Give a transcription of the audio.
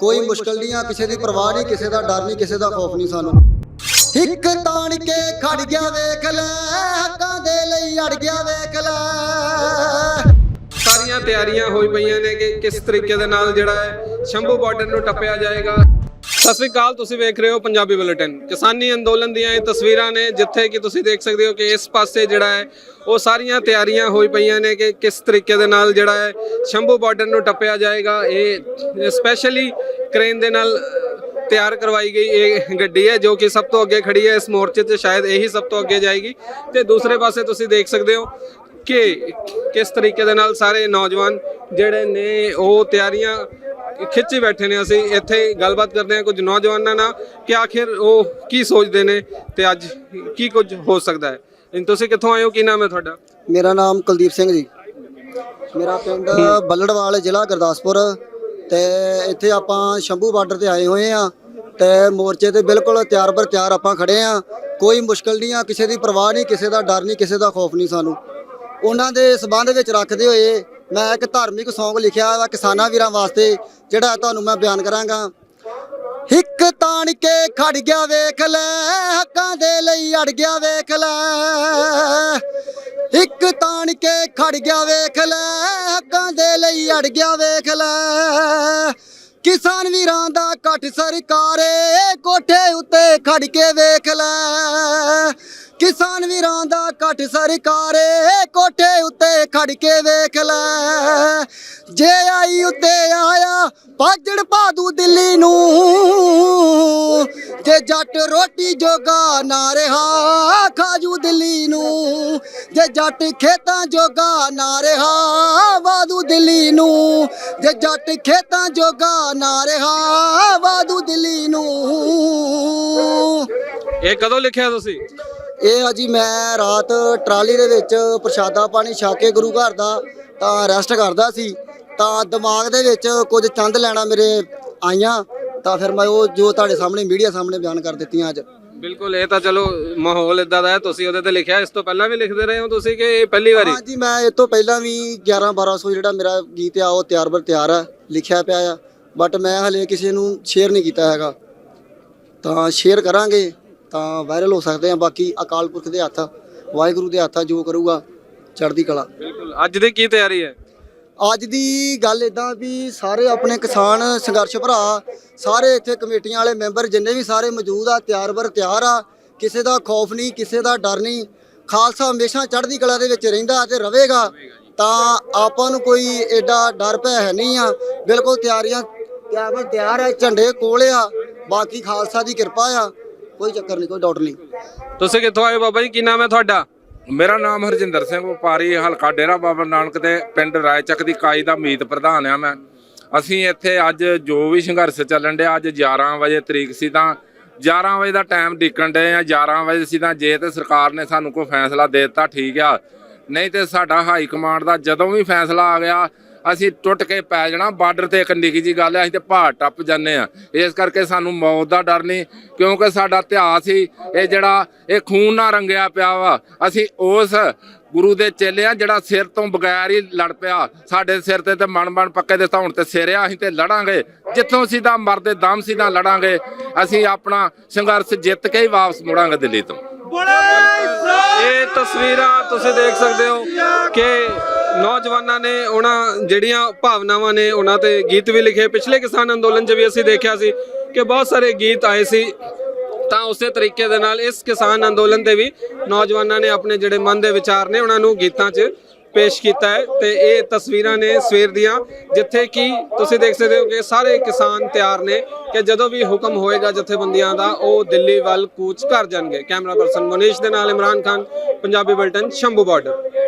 ਕੋਈ ਮੁਸ਼ਕਲ ਨਹੀਂ ਆ, ਕਿਸੇ ਦੀ ਪਰਵਾਹ ਨਹੀਂ, ਕਿਸੇ ਦਾ ਡਰ ਨਹੀਂ, ਕਿਸੇ ਦਾ ਖੌਫ ਨਹੀਂ ਸਾਨੂੰ। ਇੱਕ ਤਾਣ ਕੇ ਖੜ ਗਿਆ ਵੇਖ ਲੈ, ਹੱਕਾਂ ਦੇ ਲਈ ਅੜ ਗਿਆ ਵੇਖ ਲੈ। ਸਾਰੀਆਂ ਤਿਆਰੀਆਂ ਹੋਈ ਪਈਆਂ ਨੇ ਕਿ ਕਿਸ ਤਰੀਕੇ ਦੇ ਨਾਲ ਜਿਹੜਾ ਹੈ, ਸ਼ੰਭੂ ਬਾਰਡਰ ਨੂੰ ਟੱਪਿਆ ਜਾਏਗਾ। ਸਤਿ ਸ੍ਰੀ ਅਕਾਲ, ਤੁਸੀਂ ਵੇਖ ਰਹੇ ਹੋ ਪੰਜਾਬੀ ਬੁਲੇਟਿਨ। ਕਿਸਾਨੀ ਅੰਦੋਲਨ ਦੀਆਂ ਇਹ ਤਸਵੀਰਾਂ ਨੇ ਜਿੱਥੇ ਕਿ ਤੁਸੀਂ ਦੇਖ ਸਕਦੇ ਹੋ ਕਿ ਇਸ ਪਾਸੇ ਜਿਹੜਾ ਹੈ, ਉਹ ਸਾਰੀਆਂ ਤਿਆਰੀਆਂ ਹੋਈ ਪਈਆਂ ਨੇ ਕਿ ਕਿਸ ਤਰੀਕੇ ਦੇ ਨਾਲ ਜਿਹੜਾ ਹੈ, ਸ਼ੰਭੂ ਬਾਰਡਰ ਨੂੰ ਟੱਪਿਆ ਜਾਏਗਾ। ਇਹ ਸਪੈਸ਼ਲੀ ਕ੍ਰੇਨ ਦੇ ਨਾਲ ਤਿਆਰ ਕਰਵਾਈ ਗਈ ਇਹ ਗੱਡੀ ਹੈ, ਜੋ ਕਿ ਸਭ ਤੋਂ ਅੱਗੇ ਖੜੀ ਹੈ। ਇਸ ਮੋਰਚੇ ਤੇ ਸ਼ਾਇਦ ਇਹੀ ਸਭ ਤੋਂ ਅੱਗੇ ਜਾਏਗੀ। ਤੇ ਦੂਸਰੇ ਪਾਸੇ ਤੁਸੀਂ ਦੇਖ ਸਕਦੇ ਹੋ ਕਿ ਕਿਸ ਤਰੀਕੇ ਦੇ ਨਾਲ ਸਾਰੇ ਨੌਜਵਾਨ ਜਿਹੜੇ ਨੇ, ਉਹ ਤਿਆਰੀਆਂ ਖਿੱਚੀ ਬੈਠੇ ਨੇ ਅਸੀਂ ਇੱਥੇ ਗੱਲਬਾਤ ਕਰਦੇ ਹਾਂ ਕੁਝ ਨੌਜਵਾਨਾਂ ਨਾਲ ਕਿ ਆਖਿਰ ਉਹ ਕੀ ਸੋਚਦੇ ਨੇ ਤੇ ਅੱਜ ਕੀ ਕੁਝ ਹੋ ਸਕਦਾ ਹੈ। ਤੁਸੀਂ ਕਿੱਥੋਂ ਆਏ ਹੋ? ਕੀ ਨਾਮ ਹੈ ਤੁਹਾਡਾ? ਮੇਰਾ ਨਾਮ ਕੁਲਦੀਪ ਸਿੰਘ ਜੀ। ਮੇਰਾ ਪਿੰਡ ਬੱਲੜਵਾਲ ਜ਼ਿਲ੍ਹਾ ਗੁਰਦਾਸਪੁਰ ਤੇ ਇੱਥੇ ਆਪਾਂ ਸ਼ੰਭੂ ਬਾਰਡਰ ਤੇ ਆਏ ਹੋਏ ਆ ਤੇ ਮੋਰਚੇ ਤੇ ਬਿਲਕੁਲ ਤਿਆਰ ਬਰ ਤਿਆਰ ਆਪਾਂ ਖੜੇ ਆ ਕੋਈ ਮੁਸ਼ਕਲ ਨਹੀਂ ਆ ਕਿਸੇ ਦੀ ਪਰਵਾਹ ਨਹੀਂ ਕਿਸੇ ਦਾ ਡਰ ਨਹੀਂ ਕਿਸੇ ਦਾ ਖੌਫ ਨਹੀਂ ਸਾਨੂੰ। ਉਹਨਾਂ ਦੇ ਸਬੰਧ ਵਿੱਚ ਰੱਖਦੇ ਹੋਏ ਮੈਂ ਇੱਕ ਧਾਰਮਿਕ ਸੌਂਗ ਲਿਖਿਆ ਵਾ ਕਿਸਾਨਾਂ ਵੀਰਾਂ ਵਾਸਤੇ, ਜਿਹੜਾ ਤੁਹਾਨੂੰ ਮੈਂ ਬਿਆਨ ਕਰਾਂਗਾ। ਇੱਕ ਤਾਣ ਕੇ ਖੜ ਗਿਆ ਵੇਖ ਲੈ, ਹੱਕਾਂ ਦੇ ਲਈ ਅੜ ਗਿਆ ਵੇਖ ਲੈ। ਇੱਕ ਤਾਣ ਕੇ ਖੜ ਗਿਆ ਵੇਖ ਲੈ, ਹੱਕਾਂ ਦੇ ਲਈ ਅੜ ਗਿਆ ਵੇਖ ਲੈ। ਕਿਸਾਨ ਵੀਰਾਂ ਦਾ ਇਕੱਠ ਸਰਕਾਰੇ, ਕੋਠੇ ਉੱਤੇ ਖੜ ਕੇ ਵੇਖ ਲੈ। ਕਿਸਾਨ ਵੀਰਾਂ ਦਾ ਇਕੱਠ ਸਰਕਾਰੇ, ਕੋਠੇ ਉੱਤੇ ਖੜ ਕੇ ਵੇਖ ਲੈ। ਜੇ ਆਈ ਉੱਤੇ ਆਇਆ ਪਾਜੜ ਪਾਦੂ ਦਿੱਲੀ ਨੂੰ। ਜੇ ਜੱਟ ਰੋਟੀ ਜੋਗਾ ਨਾ ਰਿਹਾ ਖਾਜੂ ਦਿੱਲੀ ਨੂੰ। ਜੇ ਜੱਟ ਖੇਤਾਂ ਜੋਗਾ ਨਾ ਰਿਹਾ ਵਾਦੂ ਦਿੱਲੀ ਨੂੰ। ਜੇ ਜੱਟ ਖੇਤਾਂ ਜੋਗਾ ਨਾ ਰਿਹਾ ਵਾਦੂ ਦਿੱਲੀ ਨੂੰ। ਇਹ ਕਦੋਂ ਲਿਖਿਆ ਤੁਸੀਂ? ਇਹ ਅਜੀ ਮੈਂ ਰਾਤ ਟਰਾਲੀ ਦੇ ਵਿੱਚ ਪ੍ਰਸ਼ਾਦਾ ਪਾਣੀ ਛਕ ਕੇ ਗੁਰੂ ਘਰ ਦਾ ਤਾਂ ਰੈਸਟ ਕਰਦਾ ਸੀ। ਤਾਂ ਦਿਮਾਗ ਦੇ ਵਿੱਚ ਕੁਝ ਚੰਦ ਲੈਣਾ ਮੇਰੇ ਆਈਆਂ ਤਾਂ ਫਿਰ ਮੈਂ ਉਹ ਜੋ ਤੁਹਾਡੇ ਸਾਹਮਣੇ ਮੀਡੀਆ ਸਾਹਮਣੇ ਬਿਆਨ ਕਰ ਦਿੱਤੀਆਂ ਅੱਜ। ਬਿਲਕੁਲ ਇਹ ਤਾਂ ਚਲੋ ਮਾਹੌਲ ਇਦਾਂ ਦਾ ਹੈ ਤੁਸੀਂ ਉਹਦੇ ਤੇ ਲਿਖਿਆ ਇਸ ਤੋਂ ਪਹਿਲਾਂ ਵੀ ਲਿਖਦੇ ਰਹੇ ਹੋ ਤੁਸੀਂ ਕਿ ਇਹ ਪਹਿਲੀ ਵਾਰੀ? ਹਾਂਜੀ ਮੈਂ ਇਹ ਤੋਂ ਪਹਿਲਾਂ ਵੀ 11 1200 ਜਿਹੜਾ ਮੇਰਾ ਗੀਤ ਆ ਉਹ ਤਿਆਰ ਬਰ ਤਿਆਰ ਆ ਲਿਖਿਆ ਪਿਆ ਆ ਬਟ ਮੈਂ ਹਲੇ ਕਿਸੇ ਨੂੰ ਸ਼ੇਅਰ ਨਹੀਂ ਕੀਤਾ ਹੈਗਾ। ਤਾਂ ਸ਼ੇਅਰ ਕਰਾਂਗੇ ਤਾਂ ਵਾਇਰਲ ਹੋ ਸਕਦੇ ਆ ਬਾਕੀ ਅਕਾਲ ਪੁਰਖ ਦੇ ਹੱਥ ਵਾਹਿਗੁਰੂ ਦੇ ਹੱਥ ਆ ਜੋ ਕਰੂਗਾ ਚੜ੍ਹਦੀ ਕਲਾ। ਬਿਲਕੁਲ ਅੱਜ ਦੀ ਕੀ ਤਿਆਰੀ ਹੈ? ਅੱਜ ਦੀ ਗੱਲ ਇਦਾਂ ਵੀ ਸਾਰੇ ਆਪਣੇ ਕਿਸਾਨ, ਸੰਘਰਸ਼ ਭਰਾ, ਸਾਰੇ ਇੱਥੇ ਕਮੇਟੀਆਂ ਵਾਲੇ ਮੈਂਬਰ ਜਿੰਨੇ ਵੀ ਸਾਰੇ ਮੌਜੂਦ ਆ ਤਿਆਰ ਬਰ ਤਿਆਰ ਆ, ਕਿਸੇ ਦਾ ਖੌਫ ਨਹੀਂ, ਕਿਸੇ ਦਾ ਡਰ ਨਹੀਂ। ਖਾਲਸਾ ਹਮੇਸ਼ਾ ਚੜ੍ਹਦੀ ਕਲਾ ਦੇ ਵਿੱਚ ਰਹਿੰਦਾ ਤੇ ਰਹੇਗਾ ਤਾਂ ਆਪਾਂ ਨੂੰ ਕੋਈ ਐਡਾ ਡਰ ਭੈ ਹੈ ਨਹੀਂ ਆ। ਬਿਲਕੁਲ ਤਿਆਰੀਆਂ ਤਿਆਰ ਬਰ ਤਿਆਰ ਆ, ਝੰਡੇ ਕੋਲ ਆ। ਬਾਕੀ ਖਾਲਸਾ ਦੀ ਕਿਰਪਾ ਆ। ਕੋਈ ਚੱਕਰ ਨਹੀਂ, ਕੋਈ ਡਾਊਟ ਨਹੀਂ। ਤੁਸੀਂ ਕਿੱਥੋਂ ਆਏ ਹੋ ਬਾਬਾ ਜੀ? ਕੀ ਨਾਮ ਹੈ ਤੁਹਾਡਾ? ਮੇਰਾ ਨਾਮ ਹਰਜਿੰਦਰ ਸਿੰਘ ਵਪਾਰੀ ਹਲਕਾ ਡੇਰਾ ਬਾਬਾ ਨਾਨਕ ਦੇ ਪਿੰਡ ਰਾਏਚੱਕ ਦੀ ਕਾਈ ਦਾ ਮੀਤ ਪ੍ਰਧਾਨ ਆ ਮੈਂ। ਅਸੀਂ ਇੱਥੇ ਅੱਜ ਜੋ ਵੀ ਸੰਘਰਸ਼ ਚੱਲਣ ਡਿਆ, ਅੱਜ 11 ਵਜੇ ਤਰੀਕ ਸੀ ਤਾਂ 11 ਵਜੇ ਦਾ ਟਾਈਮ ਡਿੱਕਣ ਡਏ ਆ 11 ਵਜੇ ਸੀ ਤਾਂ ਜੇ ਤੇ ਸਰਕਾਰ ਨੇ ਸਾਨੂੰ ਕੋਈ ਫੈਸਲਾ ਦੇ ਦਿੱਤਾ, ਠੀਕ ਆ। ਨਹੀਂ ਤੇ ਸਾਡਾ ਹਾਈ ਕਮਾਂਡ ਦਾ ਜਦੋਂ ਵੀ ਫੈਸਲਾ ਆ ਗਿਆ ਅਸੀਂ ਟੁੱਟ ਕੇ ਪੈ ਜਾਣਾ ਬਾਰਡਰ ਤੇ ਇੱਕ ਨਿੱਕੀ ਜੀ ਗੱਲ ਹੈ ਅਸੀਂ ਤੇ ਪਹਾੜ ਟੱਪ ਜਾਂਦੇ ਆ ਇਸ ਕਰਕੇ ਸਾਨੂੰ ਮੌਤ ਦਾ ਡਰ ਨਹੀਂ ਕਿਉਂਕਿ ਸਾਡਾ ਇਤਿਹਾਸ ਹੀ ਇਹ ਜਿਹੜਾ ਇਹ ਖੂਨ ਨਾਲ ਰੰਗਿਆ ਪਿਆ ਵਾ। ਅਸੀਂ ਉਸ ਗੁਰੂ ਦੇ ਚੇਲੇ ਆ ਜਿਹੜਾ ਸਿਰ ਤੋਂ ਬਗੈਰ ਹੀ ਲੜ ਪਿਆ। ਸਾਡੇ ਸਿਰ ਤੇ ਤੇ ਮਨ ਮਨ ਪੱਕੇ ਦੇ ਧੌਣ ਤੇ ਸਿਰ ਆ ਅਸੀਂ ਤੇ ਲੜਾਂਗੇ। ਜਿੱਥੋਂ ਸਿੱਧਾ ਮਰਦੇ ਦਮ ਸਿੱਧਾ ਲੜਾਂਗੇ ਅਸੀਂ ਆਪਣਾ ਸੰਘਰਸ਼ ਜਿੱਤ ਕੇ ਹੀ ਵਾਪਸ ਮੁੜਾਂਗੇ ਦਿੱਲੀ ਤੋਂ। ਇਹ ਤਸਵੀਰਾਂ ਤੁਸੀਂ ਦੇਖ ਸਕਦੇ ਹੋ ਕਿ ਨੌਜਵਾਨਾਂ ਨੇ ਉਹਨਾਂ ਜਿਹੜੀਆਂ ਭਾਵਨਾਵਾਂ ਨੇ ਉਹਨਾਂ ਤੇ ਗੀਤ ਵੀ ਲਿਖੇ। ਪਿਛਲੇ ਕਿਸਾਨ ਅੰਦੋਲਨ 'ਚ ਵੀ ਅਸੀਂ ਦੇਖਿਆ ਸੀ ਕਿ ਬਹੁਤ ਸਾਰੇ ਗੀਤ ਆਏ ਸੀ। ਤਾਂ ਉਸੇ ਤਰੀਕੇ ਦੇ ਨਾਲ ਇਸ ਕਿਸਾਨ ਅੰਦੋਲਨ ਤੇ ਵੀ ਨੌਜਵਾਨਾਂ ਨੇ ਆਪਣੇ ਜਿਹੜੇ ਮਨ ਦੇ ਵਿਚਾਰ ਨੇ ਉਹਨਾਂ ਨੂੰ ਗੀਤਾਂ 'ਚ ਪੇਸ਼ ਕੀਤਾ ਹੈ। ਤੇ ਇਹ ਤਸਵੀਰਾਂ ਨੇ ਸਵੇਰ ਦੀਆਂ, ਜਿੱਥੇ ਕਿ ਤੁਸੀਂ ਦੇਖ ਸਕਦੇ ਹੋ ਕਿ ਸਾਰੇ ਕਿਸਾਨ ਤਿਆਰ ਨੇ ਕਿ ਜਦੋਂ ਵੀ ਹੁਕਮ ਹੋਏਗਾ ਜਥੇਬੰਦੀਆਂ ਦਾ, ਉਹ ਦਿੱਲੀ ਵੱਲ ਕੂਚ ਕਰ ਜਾਣਗੇ। ਕੈਮਰਾ ਪਰਸਨ ਮਨੀਸ਼ ਦੇ ਨਾਲ ਇਮਰਾਨ ਖਾਨ, ਪੰਜਾਬੀ ਬੁਲਟਨ, ਸ਼ੰਭੂ ਬਾਰਡਰ।